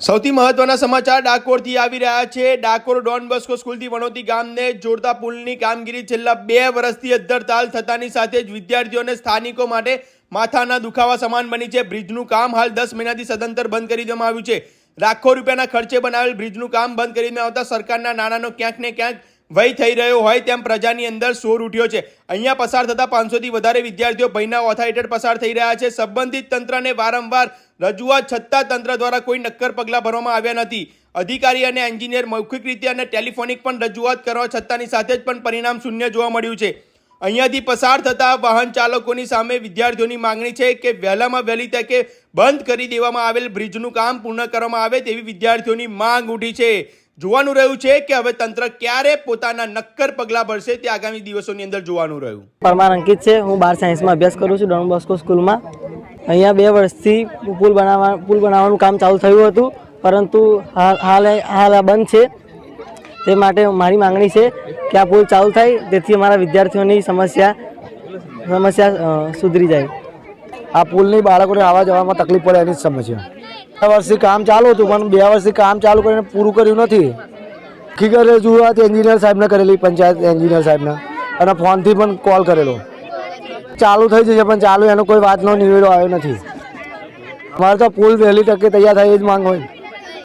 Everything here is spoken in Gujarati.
સૌથી મહત્વના સમાચાર ડાકોરથી આવી રહ્યા છે. ડાકોર ડોન બસ્કો સ્કૂલથી વણોતી ગામને જોડતા પુલની કામગીરી છેલ્લા બે વર્ષથી અદ્ધરતાલ થતાની સાથે જ વિદ્યાર્થીઓ અને સ્થાનિકો માટે માથાના દુખાવા સમાન બની છે. બ્રિજનું કામ હાલ દસ મહિનાથી સદંતર બંધ કરી દેવામાં આવ્યું છે. લાખો રૂપિયાના ખર્ચે બનાવેલ બ્રિજનું કામ બંધ કરી દેવામાં આવતા સરકારના નાણાંનો ક્યાંક ને ક્યાંક વય થઈ રહ્યો હોય તેમ પ્રજાની અંદર શોર ઉઠ્યો છે. અહીંયા પસાર થતા પાંચસોથી વધારે વિદ્યાર્થીઓ ભયના ઓથા હેઠળ પસાર થઈ રહ્યા છે. સંબંધિત તંત્રને વારંવાર રજૂઆત છતાં તંત્ર દ્વારા કોઈ નક્કર પગલાં ભરવામાં આવ્યા નથી. અધિકારી અને એન્જિનિયર મૌખિક રીતે અને ટેલિફોનિક પણ રજૂઆત કરવા છતાંની સાથે જ પણ પરિણામ શૂન્ય જોવા મળ્યું છે. અહીંયાથી પસાર થતા વાહન ચાલકોની સામે વિદ્યાર્થીઓની માંગણી છે કે વહેલામાં વહેલી તકે બંધ કરી દેવામાં આવેલ બ્રિજનું કામ પૂર્ણ કરવામાં આવે તેવી વિદ્યાર્થીઓની માંગ ઉઠી છે. જોવાનું રહ્યું છે કે હવે તંત્ર ક્યારે પોતાના નક્કર પગલાં ભરશે તે આગામી દિવસોની અંદર જોવાનું રહ્યું. પરમાર અંકિત છે. હું બાર સાયન્સમાં અભ્યાસ કરું છું ડોન બોસ્કો સ્કૂલમાં. અહીંયા બે વર્ષથી પુલ બનાવવા, પુલ બનાવવાનું કામ ચાલુ થયું હતું. પરંતુ હાલ હાલ બંધ છે. તે માટે મારી માંગણી છે કે આ પુલ ચાલુ થાય. તેથી અમારા વિદ્યાર્થીઓની સમસ્યા સમસ્યા સુધરી જાય. આ પુલની બાળકોને આવવા જવામાં તકલીફ પડે એની જ સમસ્યા. વર્ષથી કામ ચાલુ હતું, પણ બે વર્ષથી કામ ચાલુ કરીને પૂરું કર્યું નથી. હકીકત રજૂઆત એન્જિનિયર સાહેબને કરેલી, પંચાયત એન્જિનિયર સાહેબને. અને ફોનથી પણ કોલ કરેલો. ચાલુ થઈ જશે, પણ ચાલુ એનો કોઈ વાતનો નિવેડો આવ્યો નથી. અમારે તો પુલ વહેલી તકે તૈયાર થાય, એ જ માંગ હોય.